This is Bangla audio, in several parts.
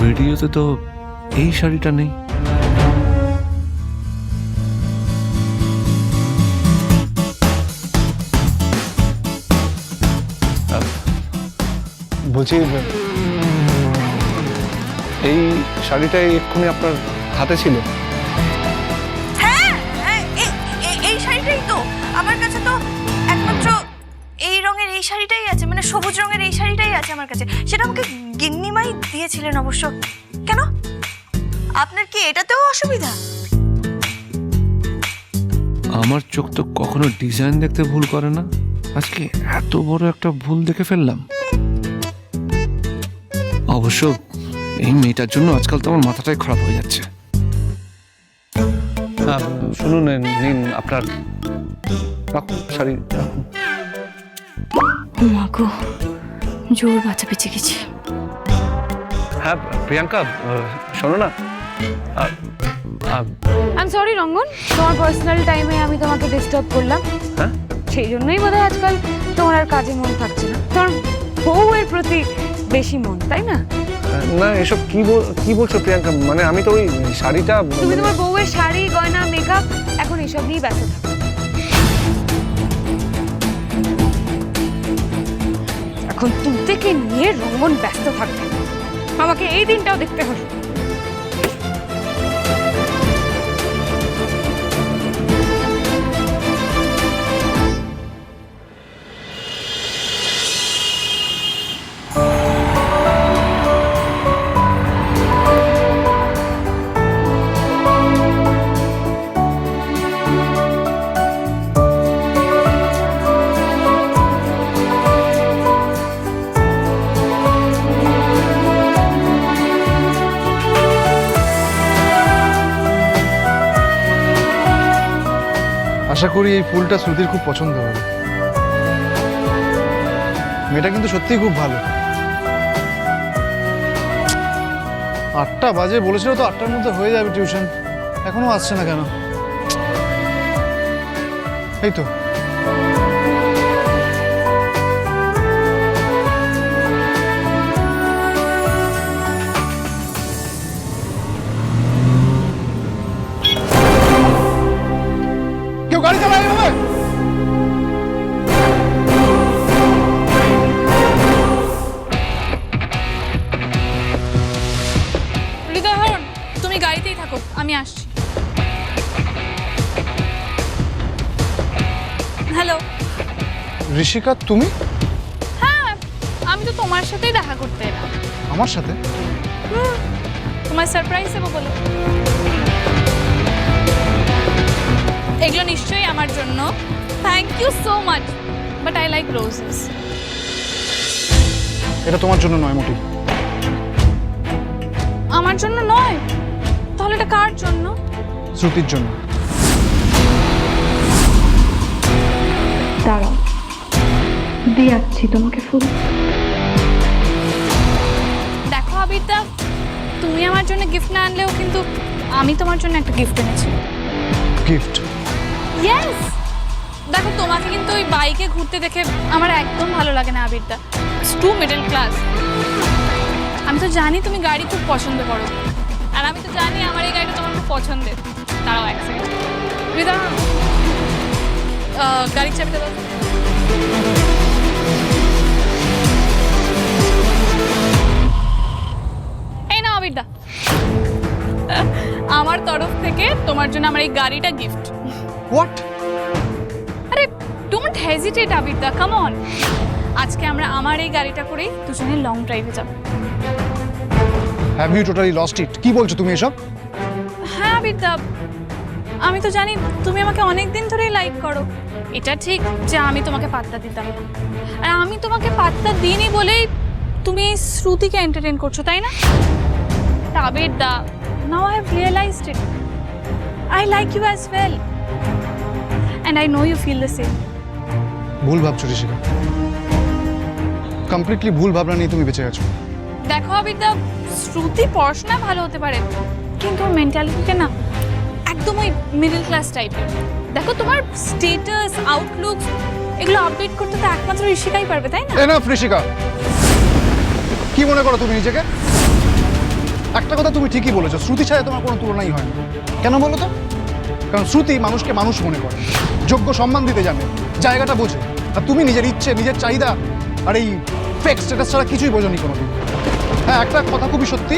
ভিডিওতে তো এই শাড়িটা নেই। বলছি এই শাড়িটাই এক্ষুনি আপনার হাতে ছিল? হ্যাঁ হ্যাঁ, এই শাড়িটাই তো। আমার কাছে তো একমাত্র এই রঙের এই শাড়িটাই আছে মানে সবুজ রঙের এই শাড়িটাই আছে আমার কাছে। সেটা আমাকে গিন্নিমাই দিয়েছিলেন অবশ্য। কেন? আপনার কি এটাতেও অসুবিধা? আমার চোখ তো কখনো ডিজাইন দেখতে ভুল করে না। আজকে এত বড় একটা ভুল দেখে ফেললাম। অবশ্য এই মেয়েটার জন্য আজকাল তো আমার মাথাটাই খারাপ হয়ে যাচ্ছে। শুনুন নিন আপনার রাখুন শাড়ি রাখুন। মাগো জোর বাঁচা বেঁচে গেছি। হ্যাঁ প্রিয়াঙ্কা শোনো না। I sorry Rangan. তোমার পার্সোনাল টাইমে আমি তোমাকে ডিস্টার্ব করলাম। হ্যাঁ? সেই জন্যই বোধহয় আজকাল তোমার আর কাজে মন থাকছে না। তোমার বউয়ের প্রতি বেশি মন তাই না? না এসব কি বল- কি বলছো প্রিয়াঙ্কা? মানে আমি তো ওই শাড়িটা তুমি তোমার বউয়ের শাড়ি গয়না মেকআপ এখন এসব নিয়েই ব্যস্ত থাকো। এখন তুতেকে নিয়ে রঙ্গন ব্যস্ত থাকবে। আমাকে এই দিনটাও দেখতে হবে। আশা করি এই ফুলটা শ্রুতির খুব পছন্দ হবে। মেয়েটা কিন্তু সত্যিই খুব ভালো। আটটা বাজে, বলেছিল তো আটটার মধ্যে হয়ে যাবে টিউশন। এখনও আসছে না কেন? এই তো। গাড়ি চালায় এভাবে হৃদয় হরণ তুমি গাড়িতেই থাকো আমি আসছি। হ্যালো। ঋষিকা তুমি? হ্যাঁ আমি তো তোমার সাথেই দেখা করতে এলাম। আমার সাথে? তোমার সারপ্রাইজ দেবো বলে। Thank you so much but I like roses এটা তোমার জন্য নয় মোটেই আমার জন্য নয়? তাহলে এটা কার জন্য? শ্রুতির জন্য। দাঁড়াও। দিয়ে যাচ্ছি তোমাকে ফুল। দেখো আবিরদা তুমি আমার জন্য গিফট না আনলেও কিন্তু আমি তোমার জন্য একটা গিফট এনেছি। গিফট ইয়েস দেখো, তোমাকে কিন্তু ওই বাইকে ঘুরতে দেখে আমার একদম ভালো লাগে না আবিরদা। টু মিডল ক্লাস আমি তো জানি তুমি গাড়ি খুব পছন্দ করো। আর আমি তো জানি আমার এই গাড়িটা তোমার খুব পছন্দের। তারাও এক সেকেন্ড গাড়ির চাবিটা দাও। এই না আবিরদা। আমার তরফ থেকে তোমার জন্য আমার এই গাড়িটা গিফট হোয়াট ডোন্ট হেজিটেট আবিরদা কাম অন আজকে আমরা আমার এই গাড়িটা করেই দুজনে লং ড্রাইভে যাব। Have you totally lost it কি বলছো তুমি এসব? হ্যাঁ আবিরদা আমি তো জানি তুমি আমাকে অনেক দিন ধরেই লাইক করো। এটা ঠিক যে আমি তোমাকে পাত্তা দিতাম। আর আমি তোমাকে পাত্তা দিইনি বলেই তুমি এই শ্রুতিকে এন্টারটেন করছ তাই না? তা আবিরদা now I have realized it I like you as well and I know you feel the same ভুল ভাবছ ঋষিকা। কমপ্লিটলি ভুল ভাবনা নিয়ে তুমি বেঁচে গেছো। দেখো আবিদা শ্রুতি পড়াশোনা ভালো হতে পারে কিন্তু ওর মেন্টালিটিটা না একদম ওই মিডল ক্লাস টাইপের দেখো তোমার স্টেটাস আউটলুক এগুলো আপডেট করতে তো একমাত্র ঋষিকাই পারবে তাই না? এনাফ ঋষিকা। কি মনে করো তুমি নিজেকে? একটা কথা তুমি ঠিকই বলেছ শ্রুতি ছাড়া তোমার কোনো তুলনাই হয় না। কেন বলো তো? কারণ শ্রুতি মানুষকে মানুষ মনে করে যোগ্য সম্মান দিতে জানে জায়গাটা বোঝে। আর তুমি নিজের ইচ্ছে নিজের চাহিদা আর এই ফেক স্ট্যাটাস ছাড়া কিছুই বোঝনি কোনোদিন। হ্যাঁ একটা কথা খুবই সত্যি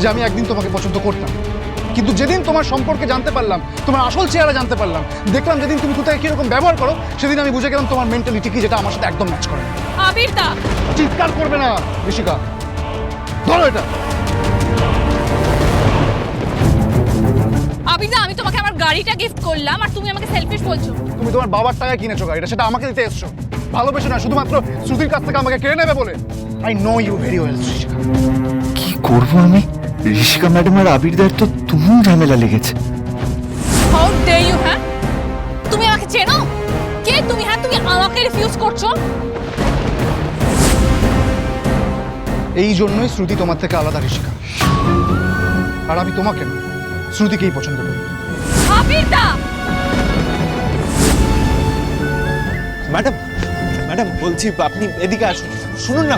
যে আমি একদিন তোমাকে পছন্দ করতাম। কিন্তু যেদিন তোমার সম্পর্কে জানতে পারলাম তোমার আসল চেহারা জানতে পারলাম দেখলাম যেদিন তুমি কোথায় কীরকম ব্যবহার করো সেদিন আমি বুঝে গেলাম তোমার মেন্টালিটি কি যেটা আমার সাথে একদম ম্যাচ করে না। আবির দা! চিৎকার করবে না ঋষিকা। ধরো এটা। গাড়িটা গিফট করলাম আর তুমি আমাকে সেলফিশ বলছো। তুমি তোমার বাবার টাকায় কিনেছো গাড়িটা সেটা আমাকে দিতে এসছো। ভালোবেসে না শুধুমাত্র শ্রুতির কাছ থেকে আমাকে কেড়ে নেবে বলে। I know you very well Rishika কি করব আমি? ঋষিকা ম্যাডাম আর আবিরদার তো তুমুল ঝামেলা লেগেছে। হাউ ডে ইউ হ্যাঁ? তুমি আমাকে চেনো? কে তুমি হ্যাঁ? তুমি আমাকে রিফিউজ করছ? এই জন্যই শ্রুতি তোমার থেকে আলাদা ঋষিকা। আর আমি তোমাকে শ্রুতিকেই পছন্দ করি। আবির দা ম্যাডাম ম্যাডাম বলছি আপনি এদিকে আসুন। শুনুন না।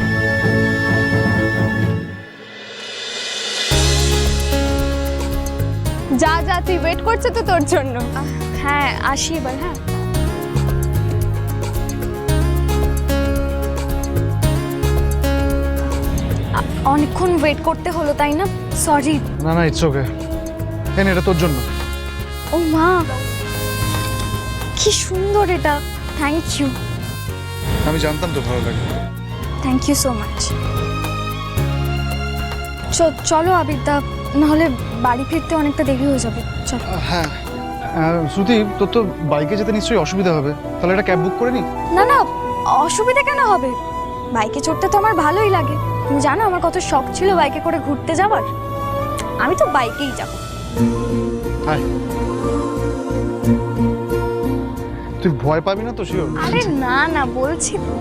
যা যা তুই ওয়েট করছে তো তোর জন্য। হ্যাঁ আসি এবার হ্যাঁ। আ- অনেকক্ষণ ওয়েট করতে হলো তাই না? সরি না না ইটস ওকে এনে এটা তোর জন্য। ও মা কি সুন্দর এটা। থ্যাংক ইউ আমি জানতাম তো ভালো লাগবে। থ্যাংক ইউ সো মাচ চলো আবিরদা নাহলে বাড়ি ফিরতে অনেকটা দেরি হয়ে যাবে। চলো। হ্যাঁ। শ্রুতি তোর তো বাইকে যেতে নিশ্চয়ই অসুবিধা হবে। তাহলে একটা ক্যাব বুক করে নি। না না অসুবিধা কেন হবে? বাইকে চড়তে তো আমার ভালোই লাগে। তুমি জানো আমার কত শখ ছিল বাইকে করে ঘুরতে যাওয়ার। আমি তো বাইকেই যাব। হাই। তুই ভয় পাবি না তো শিওর আরে না না বলছি তো।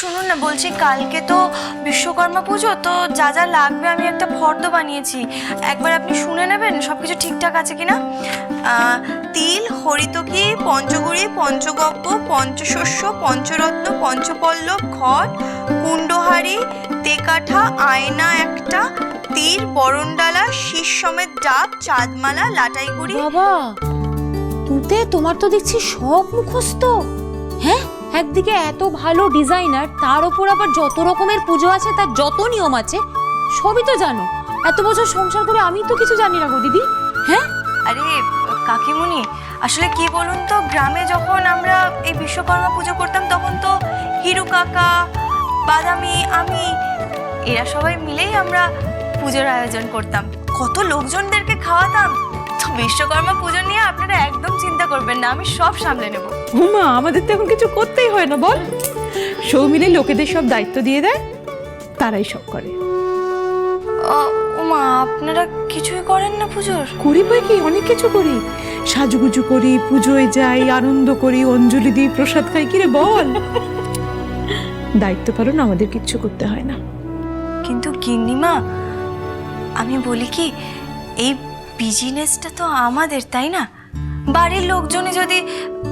শুনুন না বলছি কালকে তো বিশ্বকর্মা পুজো তো যা যা লাগবে আমি একটা ফর্দ বানিয়েছি। একবার আপনি শুনে নেবেন সব কিছু ঠিকঠাক আছে কিনা? আহ, তিল হরিতকি পঞ্চগুড়ি পঞ্চগব্য পঞ্চশস্য পঞ্চরত্ন পঞ্চপল্লব ঘট কুণ্ডহারি তেকাঠা আয়না একটা তীর বরণডালা শীষ সমেত ডাব চাঁদমালা লাটাইগুড়ি বাবা তুতে তোমার তো দেখছি সব মুখস্থ। হ্যাঁ? একদিকে এত ভালো ডিজাইনার, তার উপর আবার যত রকমের পুজো আছে, তার যত নিয়ম আছে, সবই তো জানো। এত বছর সংসার করে আমি তো কিছু জানি না গো দিদি। হ্যাঁ? আরে, কাকিমুনি, আসলে কি বলুন তো, গ্রামে যখন আমরা এই বিশ্বকর্মা পুজো করতাম, তখন তো হিরু কাকা, বাদামি, আমি, এরা সবাই মিলেই আমরা পুজোর আয়োজন করতাম। কত লোকজনদেরকে খাওয়াতাম তো বিশ্বকর্মা পুজো নিয়ে আপনারা একদম চিন্তা করবেন না আমি সব সামলে নেব। হুমা আমাদের তো এখন কিছু করতেই হয় না বল। সৌমিলে লোকেদের সব দায়িত্ব দিয়ে দেয় তারাই সব করে। ওমা আপনারা কিছুই করেন না পুজোর? করি বই কি? অনেক কিছু করি। সাজুগুজু করি পুজোয় যাই আনন্দ করি অঞ্জলি দিই প্রসাদ খাই কিরে বল? দায়িত্ব পালন আমাদের কিচ্ছু করতে হয় না। কিন্তু গিন্নিমা আমি বলি কি এই বিজনেসটা তো আমাদের তাই না? বাড়ির লোকজনই যদি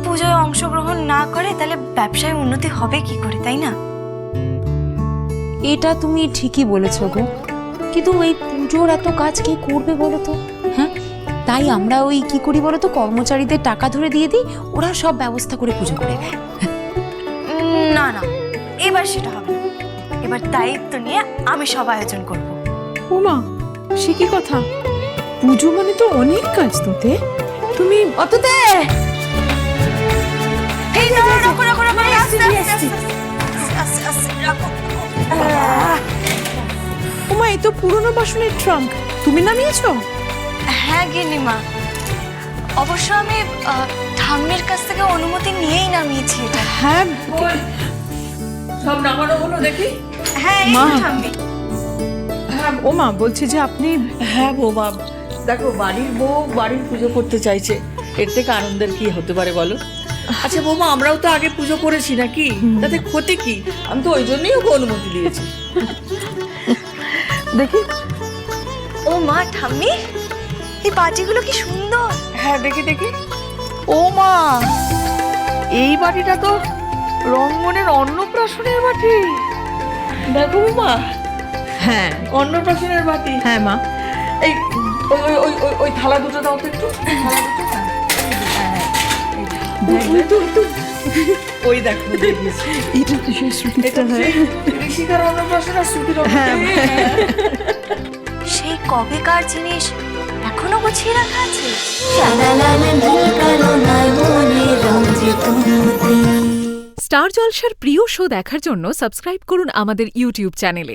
পুজোয় অংশগ্রহণ না করে তাহলে ব্যবসায় উন্নতি হবে কি করে তাই না? এটা তুমি ঠিকই বলেছ গো। কিন্তু এই পুজোর এত কাজ কে করবে বলো তো? হ্যাঁ? তাই আমরা ওই কি করি বলো তো কর্মচারীদের টাকা ধরে দিয়ে দিই ওরা সব ব্যবস্থা করে পুজো করে। দেয় উম, না না এবার সেটা হবে না। এবার দায়িত্ব নিয়ে আমি সব আয়োজন করব। ওমা সে কি কথা? পুজো মানে তো অনেক কাজ তোতে তুমি অততে এই না রাখো রাখো রাখো আস্তে আস্তে আস্তে আস্তে আস্তে রাখো। ওমা এ তো পুরনো বাসনের ট্রাঙ্ক তুমি নামিয়েছো? হ্যাঁ গিন্নিমা। অবশ্য আমি ঠাম্মির কাছ থেকে অনুমতি নিয়েই নামিয়েছি এটা। হ্যাঁ সব নামানো হলো দেখি? হ্যাঁ এই ঠাম্মি। হ্যাঁ ও মা বলছি যে আপনি হ্যাঁ বৌমা। দেখো বাড়ির বউ বাড়ির পুজো করতে চাইছে। এর থেকে আনন্দের কি হতে পারে বলো? আচ্ছা বৌমা আমরাও তো আগে পুজো করেছি নাকি? তাতে ক্ষতি কি? আমি তো ওই জন্যই ওকে অনুমতি দিয়েছি। দেখি। ও মা ঠাম্মি এই বাটিগুলো কি সুন্দর। হ্যাঁ দেখি দেখি। ও মা এই বাটিটা তো রঙ্গনের অন্নপ্রাশনের বাটি। দেখো মা হ্যাঁ। অন্নপ্রাশনের বাটি। হ্যাঁ মা। এই ওই ওই ওই ওই ওই থালা দুটো দাও তো একটু। হ্যাঁ। ওই দেখো এটা তো সেই শ্রুতিটা এটা সেই ঋষিকার অন্নপ্রাশন আর শ্রুতির হ্যাঁ, সেই কবেকার জিনিস এখনও গুছিয়ে রাখা আছে? স্টার জলসার প্রিয় শো দেখার জন্য সাবস্ক্রাইব করুন আমাদের ইউটিউব চ্যানেলে।